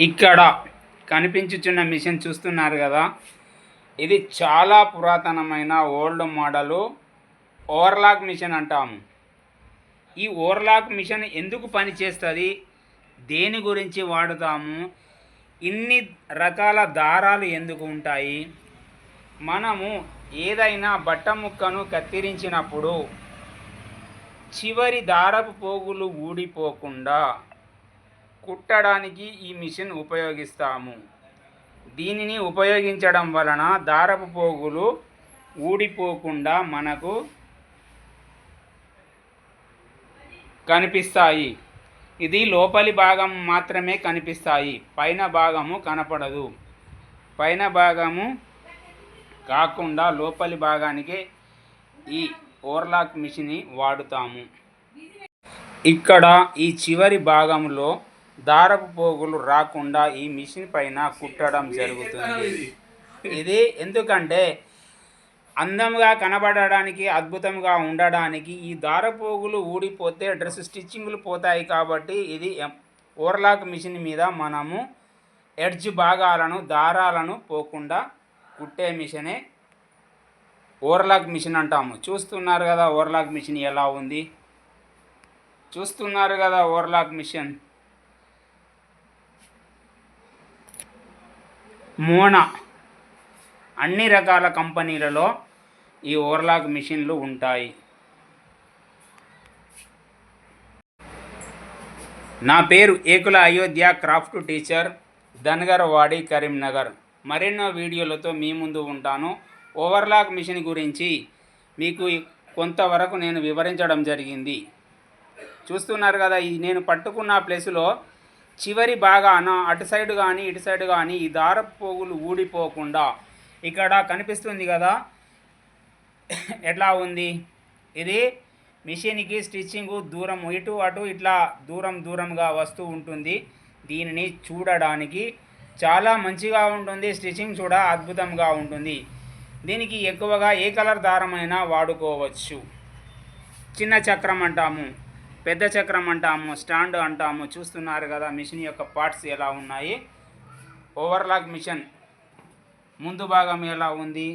ఇక్కడ కనిపించుచున్న మిషన్ చూస్తున్నారు కదా. ఇది చాలా పురాతనమైన ఓల్డ్ మోడలు ఓవర్లాక్ మిషన్ అంటాము. ఈ ఓవర్లాక్ మిషన్ ఎందుకు పనిచేస్తుంది? దేని గురించి వాడుతాము? ఇన్ని రకాల దారాలు ఎందుకు ఉంటాయి? మనము ఏదైనా బట్ట ముక్కను కత్తిరించినప్పుడు చివరి దారపు పోగులు ఊడిపోకుండా కుట్టడానికి ఈ మిషన్ ఉపయోగిస్తాము. దీనిని ఉపయోగించడం వలన దారపు పోగులు ఊడిపోకుండా మనకు కనిపిస్తాయి. ఇది లోపలి భాగం మాత్రమే కనిపిస్తాయి. పైన భాగము కనపడదు. పైన భాగము కాకుండా లోపలి భాగానికి ఈ ఓవర్లాక్ మిషన్ని వాడుతాము. ఇక్కడ ఈ చివరి భాగంలో దారపు పోగులు రాకుండా ఈ మిషన్ పైన కుట్టడం జరుగుతుంది. ఇది ఎందుకంటే అందంగా కనబడడానికి అద్భుతంగా ఉండడానికి ఈ దారపోగులు ఊడిపోతే డ్రెస్ స్టిచ్చింగ్లు పోతాయి కాబట్టి ఇది ఎం- ఓవర్లాక్ మిషన్ మీద మనము ఎడ్జ్ భాగాలను దారాలను పోకుండా కుట్టే మిషనే ఓవర్లాక్ మిషన్ అంటాము. చూస్తున్నారు కదా ఓవర్లాక్ మిషన్ ఎలా ఉంది? చూస్తున్నారు కదా ఓవర్లాక్ మిషన్? మోనా అన్ని రకాల కంపెనీలలో ఈ ఓవర్లాక్ మిషన్లు ఉంటాయి. నా పేరు ఏకుల అయోధ్య క్రాఫ్ట్ టీచర్ ధనగర్వాడి కరీంనగర్. మరెన్నో వీడియోలతో మీ ముందు ఉంటాను. ఓవర్లాక్ మిషన్ గురించి మీకు కొంతవరకు నేను వివరించడం జరిగింది. చూస్తున్నారు కదా ఈ నేను పట్టుకున్న ప్లేస్లో చివరి భాగాన అటు సైడ్ కానీ ఇటు సైడ్ కానీ ఈ దారపు పోగులు ఊడిపోకుండా ఇక్కడ కనిపిస్తుంది కదా. ఎట్లా ఉంది? ఇది మిషన్కి స్టిచ్చింగ్ దూరం ఇటు అటు ఇట్లా దూరం దూరంగా వస్తూ ఉంటుంది. దీనిని చూడడానికి చాలా మంచిగా ఉంటుంది. స్టిచ్చింగ్ కూడా అద్భుతంగా ఉంటుంది. దీనికి ఎక్కువగా ఏ కలర్ దారమైనా వాడుకోవచ్చు. చిన్న చక్రం అంటాము. పెద్ద చక్రం అంటాము స్టాండ్ అంటాము చూస్తున్నారు కదా మిషన్ యొక్క పార్ట్స్ ఎలా ఉన్నాయి? ఓవర్లాక్ మిషన్ ముందు భాగం ఎలా ఉంది?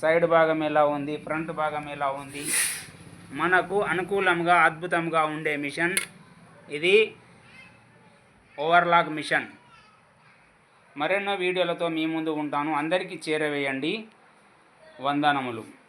సైడ్ భాగం ఎలా ఉంది? ఫ్రంట్ భాగం ఎలా ఉంది? మనకు అనుకూలంగా అద్భుతంగా ఉండే మిషన్ ఇది ఓవర్లాక్ మిషన్. మరెన్నో వీడియోలతో మీ ముందు ఉంటాను. అందరికీ చేరవేయండి. వందనములు.